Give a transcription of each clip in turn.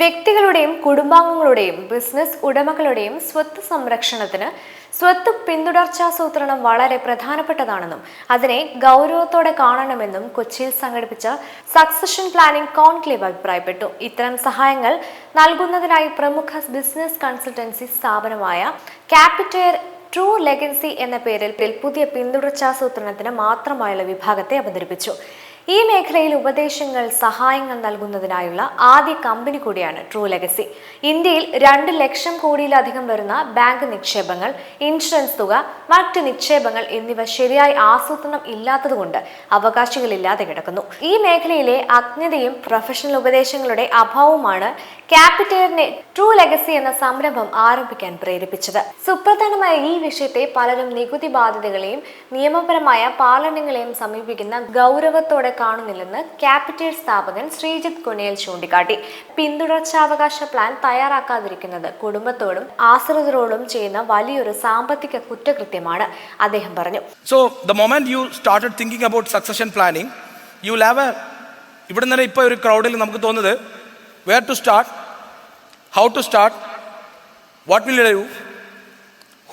വ്യക്തികളുടെയും കുടുംബാംഗങ്ങളുടെയും ബിസിനസ് ഉടമകളുടെയും സ്വത്ത് സംരക്ഷണത്തിന് സ്വത്ത് പിന്തുടർച്ചാസൂത്രണം വളരെ പ്രധാനപ്പെട്ടതാണെന്നും അതിനെ ഗൗരവത്തോടെ കാണണമെന്നും കൊച്ചിയിൽ സംഘടിപ്പിച്ച സക്സഷൻ പ്ലാനിംഗ് കോൺക്ലേവ് അഭിപ്രായപ്പെട്ടു. ഇത്തരം സഹായങ്ങൾ നൽകുന്നതിനായി പ്രമുഖ ബിസിനസ് കൺസൾട്ടൻസി സ്ഥാപനമായ ക്യാപിറ്റയർ ട്രൂ ലെഗൻസി എന്ന പേരിൽ പുതിയ പിന്തുടർച്ചാസൂത്രണത്തിന് മാത്രമായുള്ള വിഭാഗത്തെ അവതരിപ്പിച്ചു. ഈ മേഖലയിൽ ഉപദേശങ്ങൾ സഹായങ്ങൾ നൽകുന്നതിനായുള്ള ആദ്യ കമ്പനി കൂടിയാണ് ട്രൂ ലെഗസി ഇന്ത്യയിൽ രണ്ട് ലക്ഷം കോടിയിലധികം വരുന്ന ബാങ്ക് നിക്ഷേപങ്ങൾ ഇൻഷുറൻസ് തുക മറ്റ് നിക്ഷേപങ്ങൾ എന്നിവ ശരിയായി ആസൂത്രണം ഇല്ലാത്തതുകൊണ്ട് അവകാശികളില്ലാതെ കിടക്കുന്നു. ഈ മേഖലയിലെ അജ്ഞതയും പ്രൊഫഷണൽ ഉപദേശങ്ങളുടെ അഭാവവുമാണ് ക്യാപിറ്റലിനെ ട്രൂ ലെഗസി എന്ന സംരംഭം ആരംഭിക്കാൻ പ്രേരിപ്പിച്ചത്. സുപ്രധാനമായ ഈ വിഷയത്തെ പലരും നികുതി ബാധ്യതകളെയും നിയമപരമായ പാലനങ്ങളെയും സമീപിക്കുന്ന ഗൗരവത്തോടെ കാണുന്നില്ലെന്ന് ക്യാപിറ്റൽ സ്ഥാപകൻ ശ്രീജിത്ത് കുനിയൽ ചൂണ്ടിക്കാട്ടി. പിന്തുടർച്ചാവകാശ പ്ലാൻ തയ്യാറാക്കാതിരിക്കുന്നത് കുടുംബത്തോടും ആശ്രിതരോടും ചെയ്യുന്ന വലിയൊരു സാമ്പത്തിക കുറ്റകൃത്യമാണ് അദ്ദേഹം പറഞ്ഞു. So the moment you started thinking about succession planning, you law ഇവിടെ നിന്ന് ഇപ്പോൾ ഒരു ക്രൗഡിൽ നമുക്ക് തോന്നുന്നത് where to start how to start what will do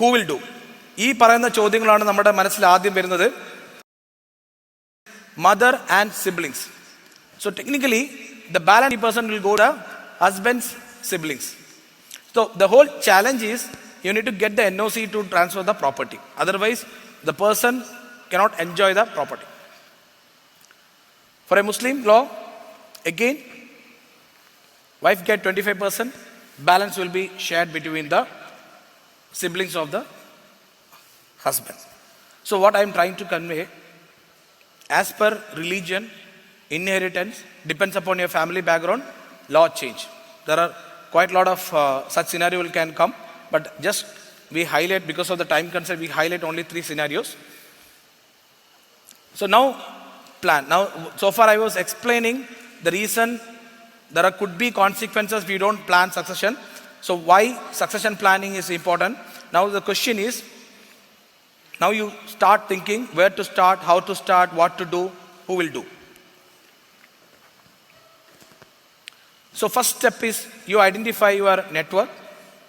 who will do ഈ പറയുന്ന ചോദ്യങ്ങളാണ് നമ്മുടെ മനസ്സിൽ ആദ്യം വരുന്നത്. mother and siblings. So technically, the balance person will go to husband's siblings. So the whole challenge is you need to get the NOC to transfer the property. Otherwise, the person cannot enjoy the property. For a Muslim law, again, wife get 25%, balance will be shared between the siblings of the husband. So what I am trying to convey as per religion, inheritance depends upon your family background, law change. There are quite a lot of uh, such scenario will can come, but just we highlight because of the time constraint, we highlight only three scenarios. So now plan. Now so far I was explaining the reason there are, could be consequences you don't plan succession. So why succession planning is important. Now the question is, now you start thinking where to start, how to start, what to do, who will do. So first step is you identify your network,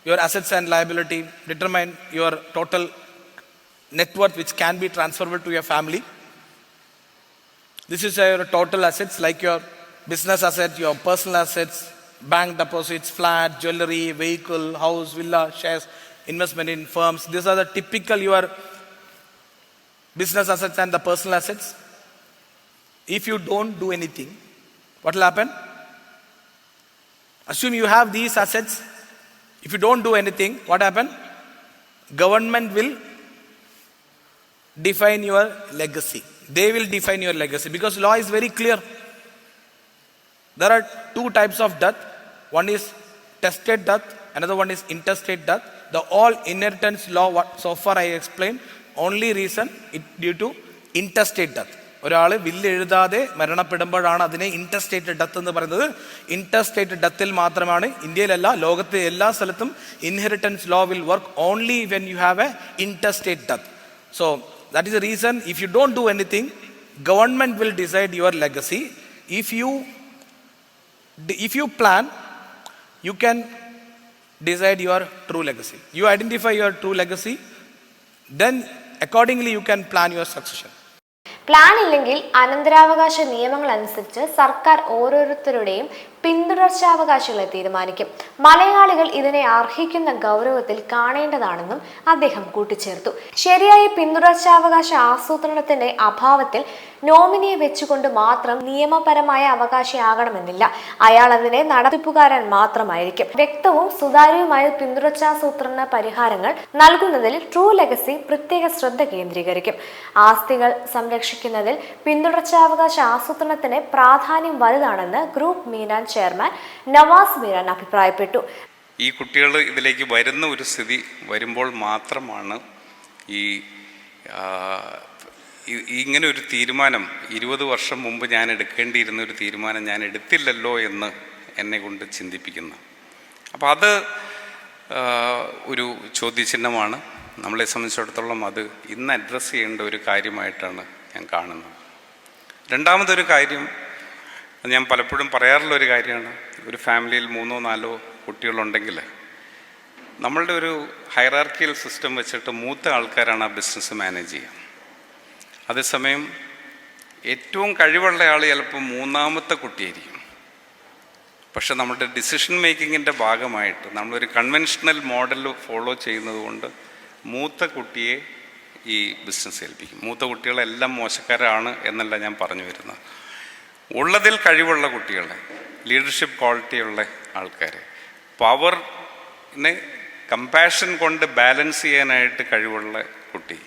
your assets and liability, determine your total net worth which can be transferable to your family. This is your total assets like your business assets, your personal assets, bank deposits, flat, jewelry, vehicle, house, villa, shares, investment in firms. These are the typical your business assets and the personal assets. If you don't do anything, what will happen? Assume you have these assets. If you don't do anything, what happen? Government will define your legacy. They will define your legacy because law is very clear. There are two types of death. One is tested death, another one is intestate death. The all inheritance law, what so far I explained, only reason it due to intestate death. ഒരാൾ will എഴുതാതെ മരണപ്പെടുമ്പോഴാണ് അതിനെ ഇൻറ്റർസ്റ്റേറ്റ് death എന്ന് പറയുന്നത് ഇൻറ്റർസ്റ്റേറ്റ് ഡെത്തിൽ മാത്രമാണ് ഇന്ത്യയിലല്ല ലോകത്തെ എല്ലാ സ്ഥലത്തും inheritance law will work only when you have a intestate death so that is a reason if you don't do anything government will decide your legacy if you if you plan, you can decide your true legacy. You identify your true legacy, then accordingly you can plan your succession plan ഇല്ലെങ്കിൽ അനന്തരാവകാശ നിയമങ്ങൾ അനുസരിച്ച് സർക്കാർ ഓരോരുത്തരുടെയും പിന്തുടർച്ചാവകാശികളെ തീരുമാനിക്കും. മലയാളികൾ ഇതിനെ അർഹിക്കുന്ന ഗൗരവത്തിൽ കാണേണ്ടതാണെന്നും അദ്ദേഹം കൂട്ടിച്ചേർത്തു. ശരിയായ പിന്തുടർച്ചാവകാശ ആസൂത്രണത്തിന്റെ അഭാവത്തിൽ നോമിനിയെ വെച്ചുകൊണ്ട് മാത്രം നിയമപരമായ അവകാശിയാകണമെന്നില്ല. അയാൾ അതിനെ നടത്തിപ്പുകാരൻ മാത്രമായിരിക്കും. വ്യക്തവും സുതാര്യവുമായ പിന്തുടർച്ചാസൂത്രണ പരിഹാരങ്ങൾ നൽകുന്നതിൽ ട്രൂ ലെഗസി പ്രത്യേക ശ്രദ്ധ കേന്ദ്രീകരിക്കും. ആസ്തികൾ സംരക്ഷിക്കുന്നതിൽ പിന്തുടർച്ചാവകാശ ആസൂത്രണത്തിന് പ്രാധാന്യം വലുതാണെന്ന് ഗ്രൂപ്പ് മീനാൻ ചെയർമാൻ നവാസ് മീരാൻ അഭിപ്രായപ്പെട്ടു. ഈ കുട്ടികൾ ഇതിലേക്ക് വരുന്ന ഒരു സ്ഥിതി വരുമ്പോൾ മാത്രമാണ് ഈ ഇങ്ങനെ ഒരു തീരുമാനം ഇരുപത് വർഷം മുമ്പ് ഞാൻ എടുക്കേണ്ടിയിരുന്ന ഒരു തീരുമാനം ഞാൻ എടുത്തില്ലല്ലോ എന്ന് എന്നെ കൊണ്ട് ചിന്തിപ്പിക്കുന്നു. അപ്പോൾ അത് ഒരു ചോദ്യചിഹ്നമാണ്. നമ്മളെ സംബന്ധിച്ചിടത്തോളം അത് ഇന്ന് അഡ്രസ്സ് ചെയ്യേണ്ട ഒരു കാര്യമായിട്ടാണ് ഞാൻ കാണുന്നത്. രണ്ടാമതൊരു കാര്യം അത് ഞാൻ പലപ്പോഴും പറയാറുള്ള ഒരു കാര്യമാണ്. ഒരു ഫാമിലിയിൽ മൂന്നോ നാലോ കുട്ടികളുണ്ടെങ്കിൽ നമ്മളുടെ ഒരു ഹൈറാർക്കിയൽ സിസ്റ്റം വെച്ചിട്ട് മൂത്ത ആൾക്കാരാണ് ആ ബിസിനസ് മാനേജ് ചെയ്യുക. അതേസമയം ഏറ്റവും കഴിവുള്ള ആൾ ചിലപ്പോൾ മൂന്നാമത്തെ കുട്ടിയായിരിക്കും. പക്ഷെ നമ്മുടെ ഡിസിഷൻ മേക്കിങ്ങിന്റെ ഭാഗമായിട്ട് നമ്മളൊരു കൺവെൻഷണൽ മോഡൽ ഫോളോ ചെയ്യുന്നത് കൊണ്ട് മൂത്ത കുട്ടിയെ ഈ ബിസിനസ് ഏൽപ്പിക്കും. മൂത്ത കുട്ടികളെല്ലാം മോശക്കാരാണ് എന്നല്ല ഞാൻ പറഞ്ഞു വരുന്നത്. ഉള്ളതിൽ കഴിവുള്ള കുട്ടികളെ ലീഡർഷിപ്പ് ക്വാളിറ്റി ഉള്ള ആൾക്കാരെ പവറിനെ കമ്പാഷൻ കൊണ്ട് ബാലൻസ് ചെയ്യാനായിട്ട് കഴിവുള്ള കുട്ടി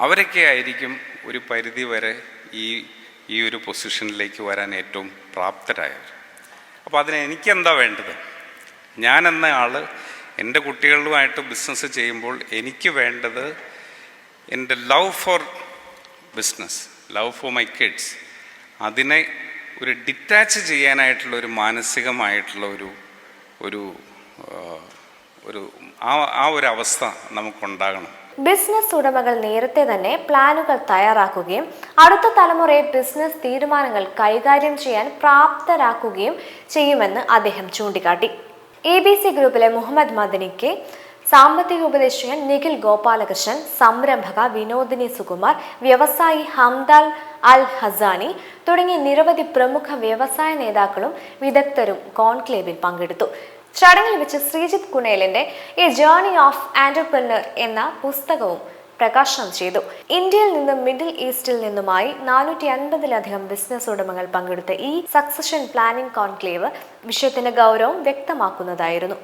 അവരൊക്കെ ആയിരിക്കും ഒരു പരിധി വരെ ഈ ഈ ഒരു പൊസിഷനിലേക്ക് വരാൻ ഏറ്റവും പ്രാപ്തരായവർ. അപ്പോൾ അതിന് എനിക്കെന്താ വേണ്ടത്? ഞാൻ എന്ന ആൾ എന്റെ കുട്ടികളുമായിട്ട് ബിസിനസ് ചെയ്യുമ്പോൾ എനിക്ക് വേണ്ടത് എന്റെ love for business love for my kids അതിനെ ഒരു ഡിറ്റാച്ച് ചെയ്യാനായിട്ടുള്ള ഒരു മാനസികമായിട്ടുള്ള ഒരു ഒരു ഒരു ആ ആ ഒരു അവസ്ഥ നമുക്കുണ്ടാകണം. ബിസിനസ് ഉടമകൾ നേരത്തെ തന്നെ പ്ലാനുകൾ തയ്യാറാക്കുകയും അടുത്ത തലമുറയെ ബിസിനസ് തീരുമാനങ്ങൾ കൈകാര്യം ചെയ്യാൻ പ്രാപ്തരാക്കുകയും ചെയ്യുമെന്ന് അദ്ദേഹം ചൂണ്ടിക്കാട്ടി. എ ബി സി ഗ്രൂപ്പിലെ മുഹമ്മദ് മദനിക്ക് സാമ്പത്തിക ഉപദേശകൻ നിഖിൽ ഗോപാലകൃഷ്ണൻ സംരംഭക വിനോദിനി സുകുമാർ വ്യവസായി ഹംദാൽ അൽ ഹസാനി തുടങ്ങിയ നിരവധി പ്രമുഖ വ്യവസായ നേതാക്കളും വിദഗ്ധരും കോൺക്ലേവിൽ പങ്കെടുത്തു. ചടങ്ങിൽ വെച്ച് ശ്രീജിത്ത് കുണേലിന്റെ എ ജേർണി ഓഫ് ആന്റർപ്രനർ എന്ന പുസ്തകവും പ്രകാശനം ചെയ്തു. ഇന്ത്യയിൽ നിന്നും മിഡിൽ ഈസ്റ്റിൽ നിന്നുമായി നാനൂറ്റി അൻപതിലധികം ബിസിനസ് ഉടമകൾ പങ്കെടുത്ത ഈ സക്സഷൻ പ്ലാനിംഗ് കോൺക്ലേവ് വിഷയത്തിന്റെ ഗൗരവം വ്യക്തമാക്കുന്നതായിരുന്നു.